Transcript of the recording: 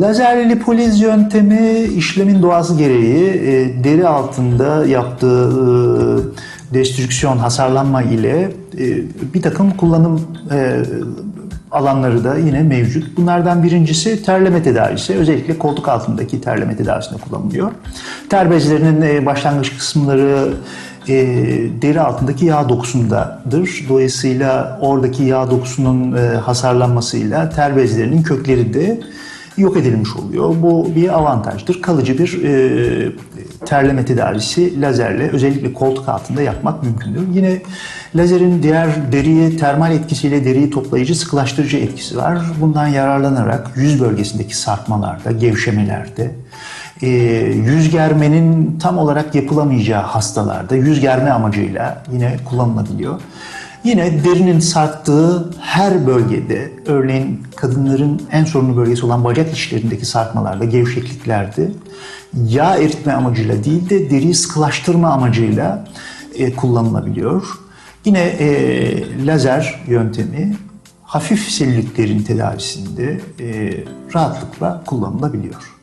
Lazer lipoliz yöntemi işlemin doğası gereği e, deri altında yaptığı e, destrüksiyon, hasarlanma ile e, bir takım kullanım e, alanları da yine mevcut. Bunlardan birincisi terleme tedavisi. Özellikle koltuk altındaki terleme tedavisinde kullanılıyor. Ter bezlerinin e, başlangıç kısımları e, deri altındaki yağ dokusundadır. Dolayısıyla oradaki yağ dokusunun e, hasarlanmasıyla ter bezlerinin kökleri de yok edilmiş oluyor. Bu bir avantajdır. Kalıcı bir e, terleme tedavisi lazerle özellikle koltuk altında yapmak mümkündür. Yine lazerin diğer deriyi termal etkisiyle deriyi toplayıcı sıkılaştırıcı etkisi var. Bundan yararlanarak yüz bölgesindeki sarkmalarda, gevşemelerde, e, yüz germenin tam olarak yapılamayacağı hastalarda yüz germe amacıyla yine kullanılabiliyor. Yine derinin sarktığı her bölgede, örneğin kadınların en sorunlu bölgesi olan bacak içlerindeki sarkmalarda, gevşekliklerde yağ eritme amacıyla değil de deriyi sıkılaştırma amacıyla e, kullanılabiliyor. Yine e, lazer yöntemi hafif selülitlerin tedavisinde e, rahatlıkla kullanılabiliyor.